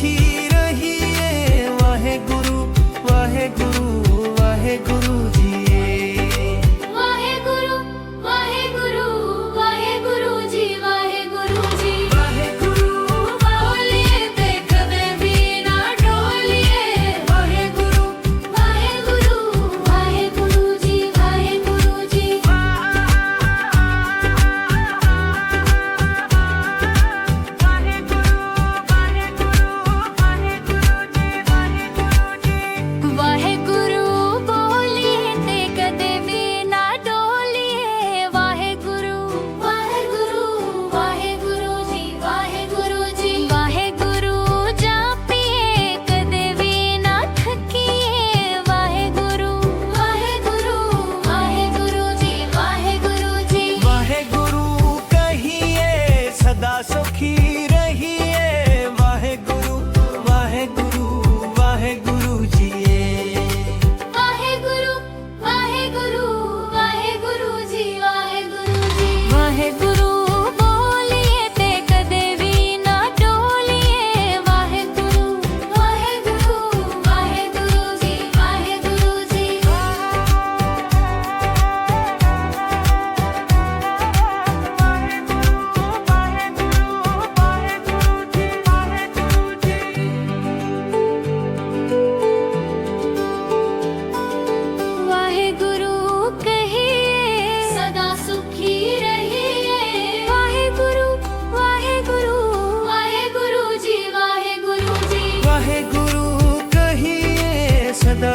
He.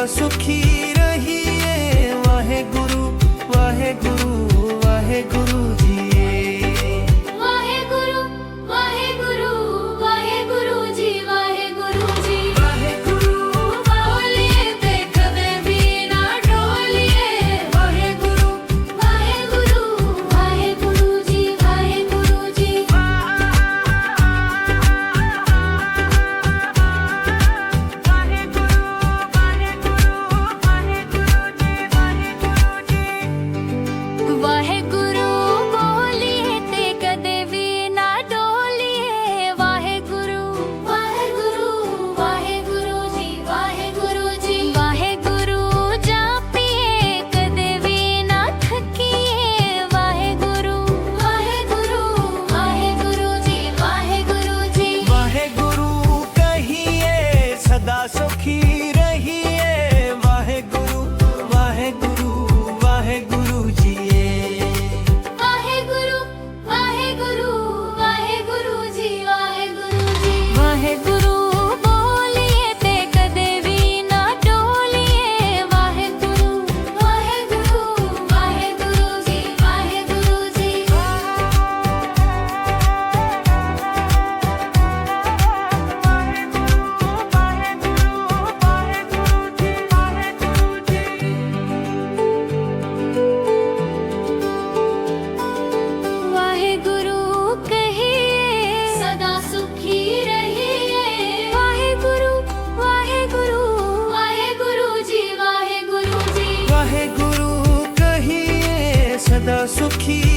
posso que keep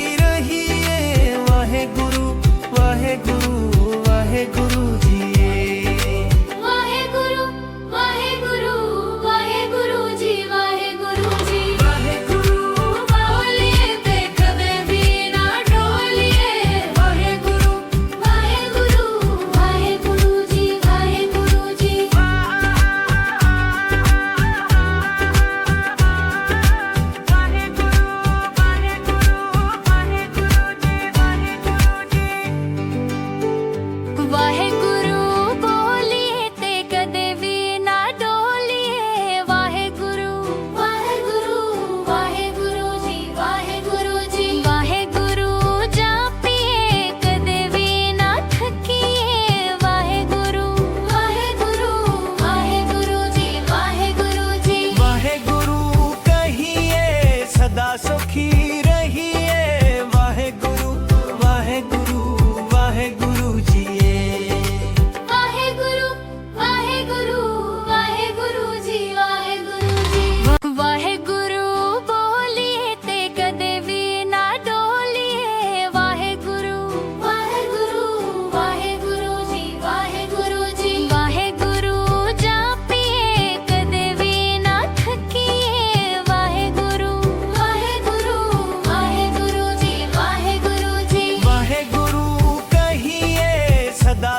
সদা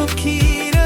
চোখের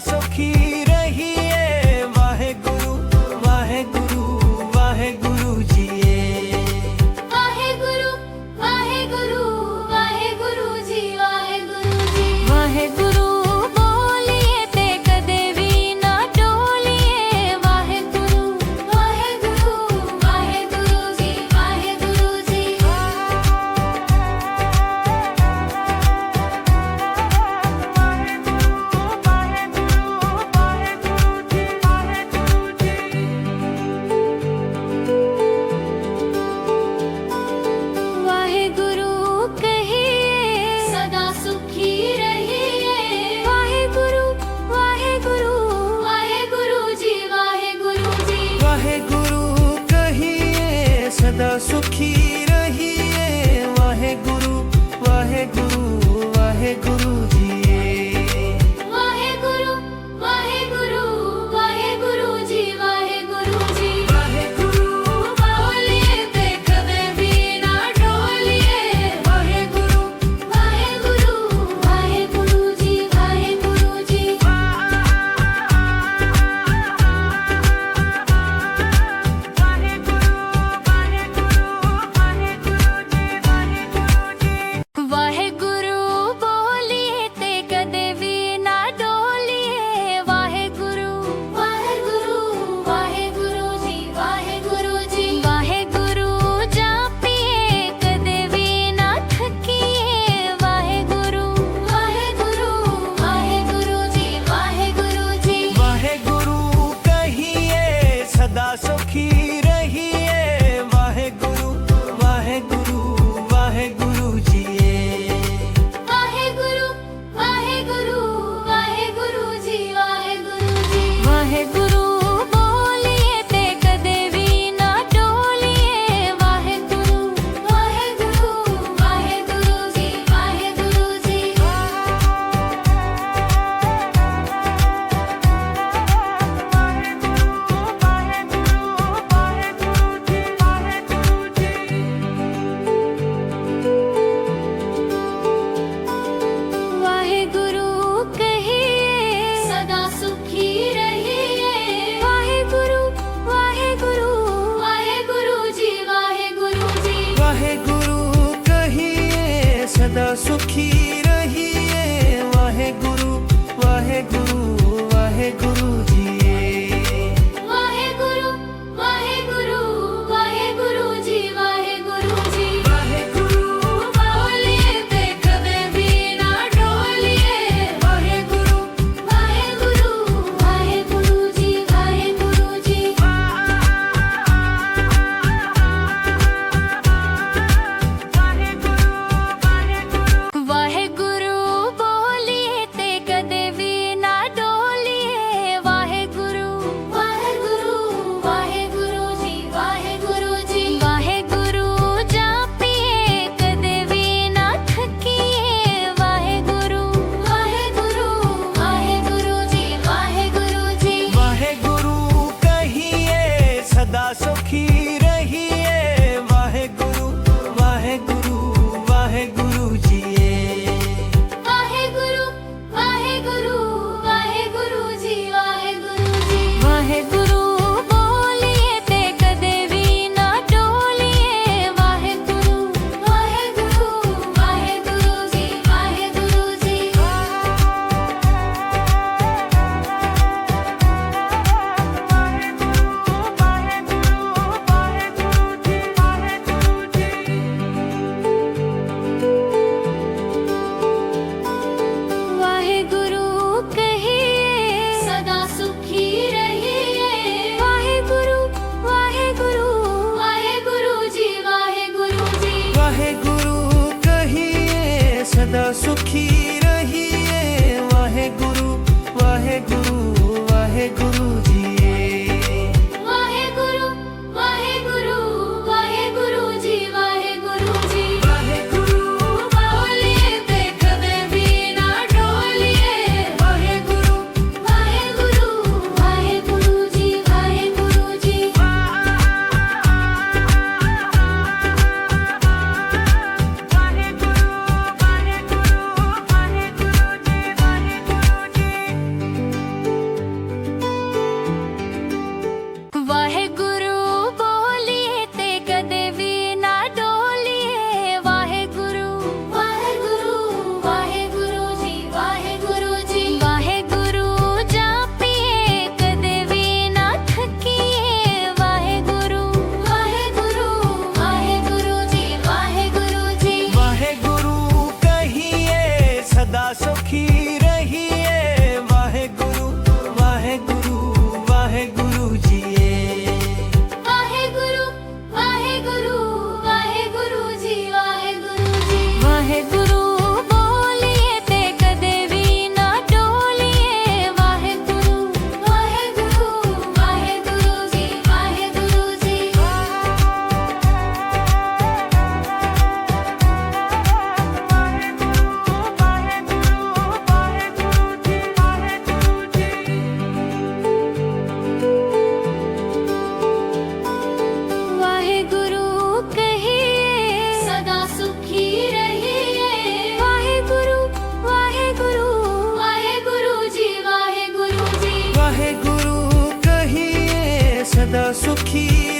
so cute. pedaço que pedaço que pedaço que pedaço que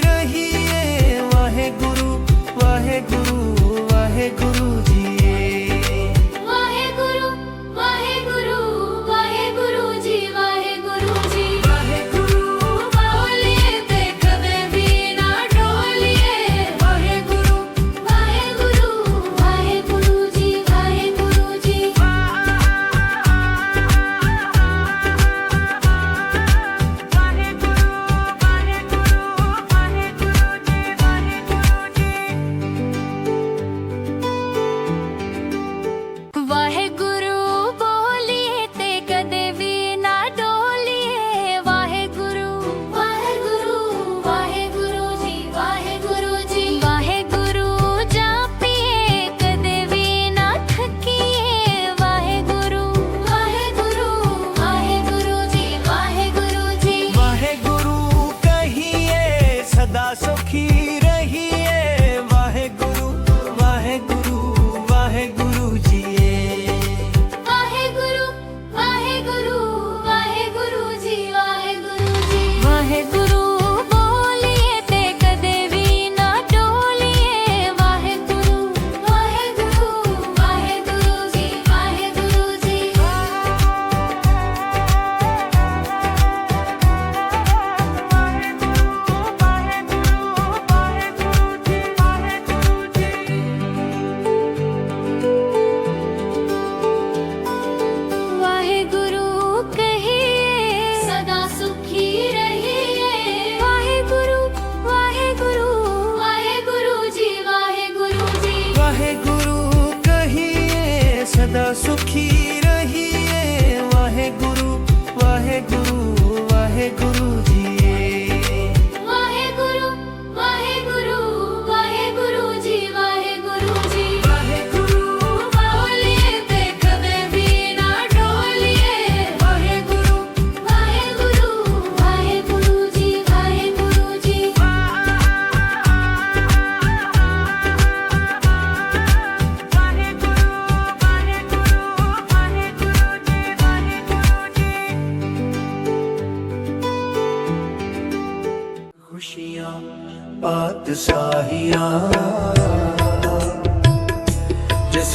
penso que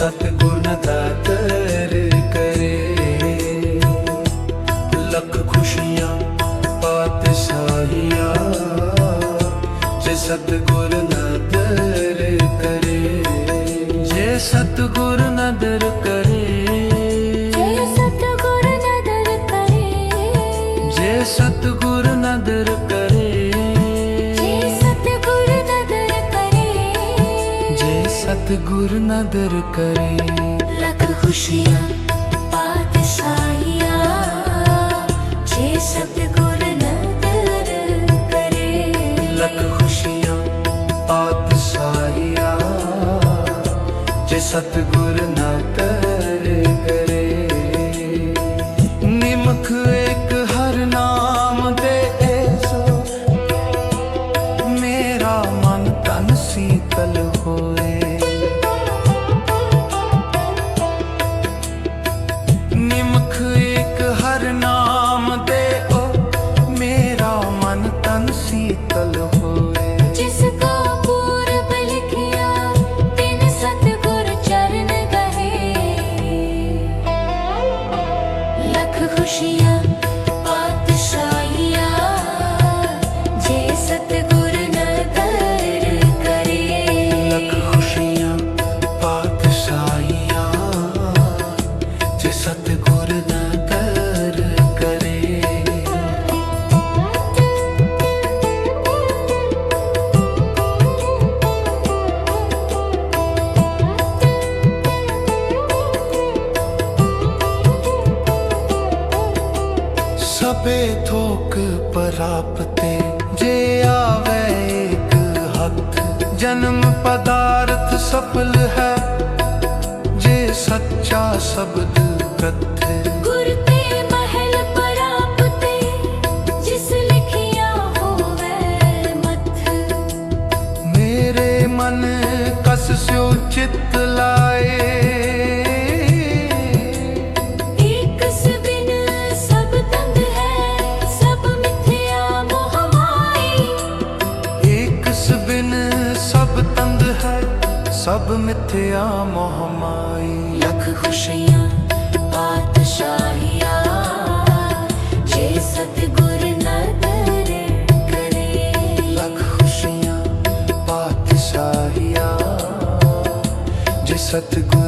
pasaste con. दूर नदर करे लख खुशियाँ पातशाहियाँ जे सतगुर नदर करे लख खुशियाँ पातशाहियाँ जे सतगुर नदर ਆਵੇ ਥੋਕ ਪਰਾਪਤੇ, ਜੇ ਆਵੇ ਇੱਕ ਹੱਥ। ਜਨਮ ਪਦਾਰਥ ਸਫਲ ਹੈ, ਜੇ ਸੱਚਾ ਸ਼ਬਦ ਪ੍ਰਤ ਮਿੱਥਿਆ ਮੋਹਮਾਈ। ਲੱਖ ਖੁਸ਼ੀਆਂ ਪਾਤਸ਼ਾਹੀਆਂ ਜੇ ਸਤਿਗੁਰ ਨਦਰ ਕਰੇ। ਜੇ ਸਤਿਗੁਰ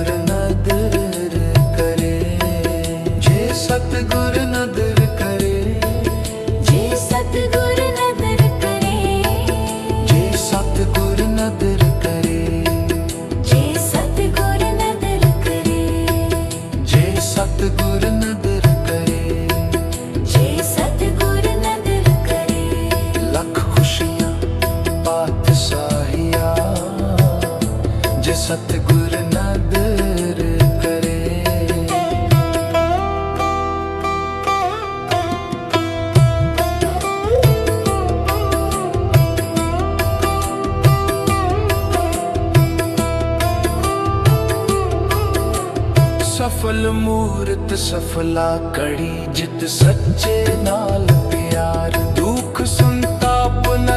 ਲਾ ਕੜੀ ਜਿਤ ਸੱਚੇ ਨਾਲ ਪਿਆਰ ਦੁੱਖ ਸੰਤਾਪ ਨਾ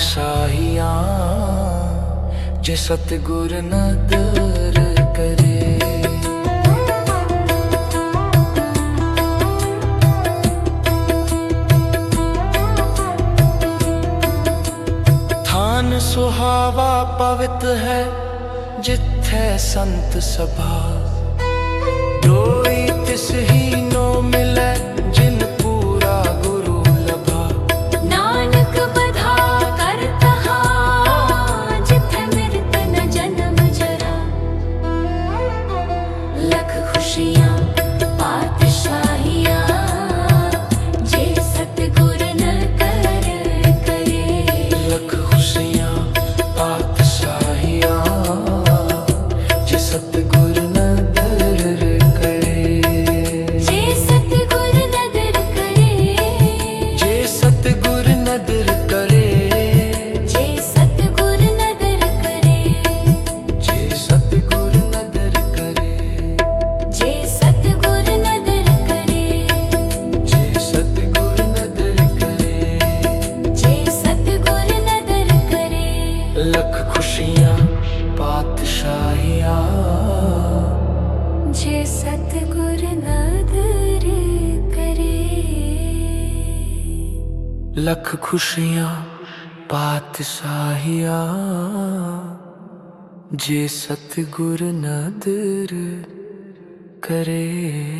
ਸਾਹੀਆਂ, ਜੇ ਸਤਗੁਰ ਨਦਰ ਕਰੇ। ਥਾਨ ਸੁਹਾਵਾ ਪਵਿੱਤ ਹੈ, ਜਿੱਥੇ ਸੰਤ ਸਭਾ। ਦੋਈ ਤਿਸ ਹੀ ਜੇ ਸਤਗੁਰ ਨਾਦਰ ਕਰੇ।